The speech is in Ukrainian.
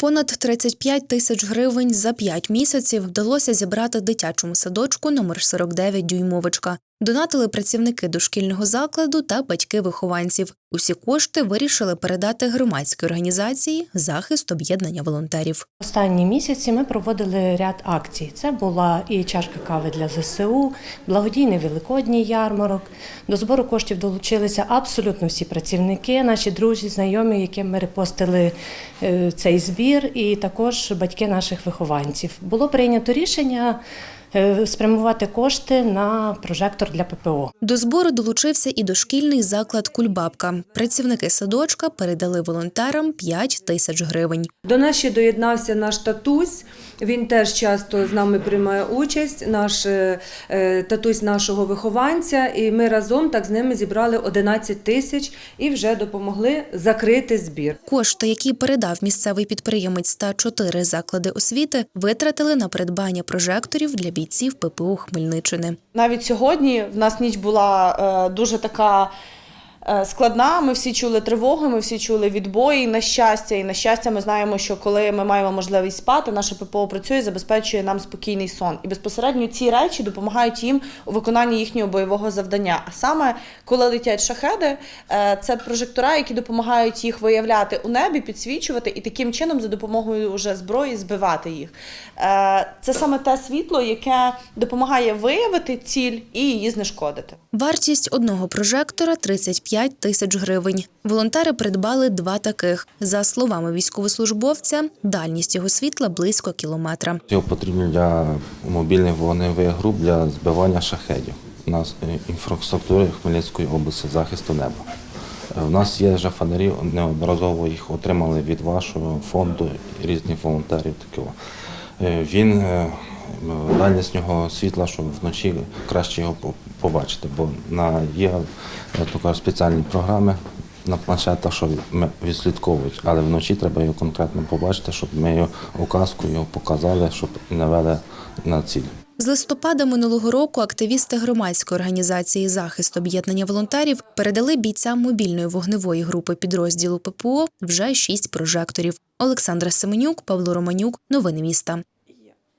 Понад 35 тисяч гривень за 5 місяців вдалося зібрати дитячому садочку номер 49 Дюймовочка. Донатили працівники дошкільного закладу та батьки вихованців. Усі кошти вирішили передати громадській організації захист об'єднання волонтерів. Останні місяці ми проводили ряд акцій. Це була і чашка кави для ЗСУ, благодійний великодній ярмарок. До збору коштів долучилися абсолютно всі працівники, наші друзі, знайомі, яким ми репостили е, цей збір, і також батьки наших вихованців. Було прийнято рішення спрямувати кошти на прожектор для ППО. До збору долучився і дошкільний заклад Кульбабка. Працівники садочка передали волонтерам 5 тисяч гривень. До нас ще доєднався наш татусь. Він теж часто з нами приймає участь, наш е, е, татусь нашого вихованця, і ми разом так з ними зібрали 11 тисяч і вже допомогли закрити збір. Кошти, які передав місцевий підприємець та чотири заклади освіти, витратили на придбання прожекторів для бійців ППО Хмельниччини. Навіть сьогодні в нас ніч була е, дуже така складна. Ми всі чули тривоги, ми всі чули відбої. На щастя, і на щастя, ми знаємо, що коли ми маємо можливість спати, наше ППО працює, забезпечує нам спокійний сон. І безпосередньо ці речі допомагають їм у виконанні їхнього бойового завдання. А саме коли летять шахеди, е, це прожектора, які допомагають їх виявляти у небі, підсвічувати і таким чином за допомогою вже зброї збивати їх. Е, Це саме те світло, яке допомагає виявити ціль і її знешкодити. Вартість одного прожектора 35 тисяч гривень. Волонтери придбали два таких. За словами військовослужбовця, дальність його світла близько кілометра. Його потрібно для мобільних вогневих груп для збивання шахедів. У нас е, інфраструктури Хмельницької області захисту неба. Е, У нас є вже фонарі, неодноразово їх отримали від вашого фонду різних волонтерів. Такого. Е, Він е, дальність нього світла, щоб вночі краще його побачити, бо на є е, спеціальні програми на планшетах, що ми відслідковують, але вночі треба його конкретно побачити, щоб ми його указку його показали, щоб навели на ціль. З листопада минулого року активісти громадської організації захист об'єднання волонтерів передали бійцям мобільної вогневої групи підрозділу ППО вже шість прожекторів. Олександра Семенюк, Павло Романюк. Новини міста.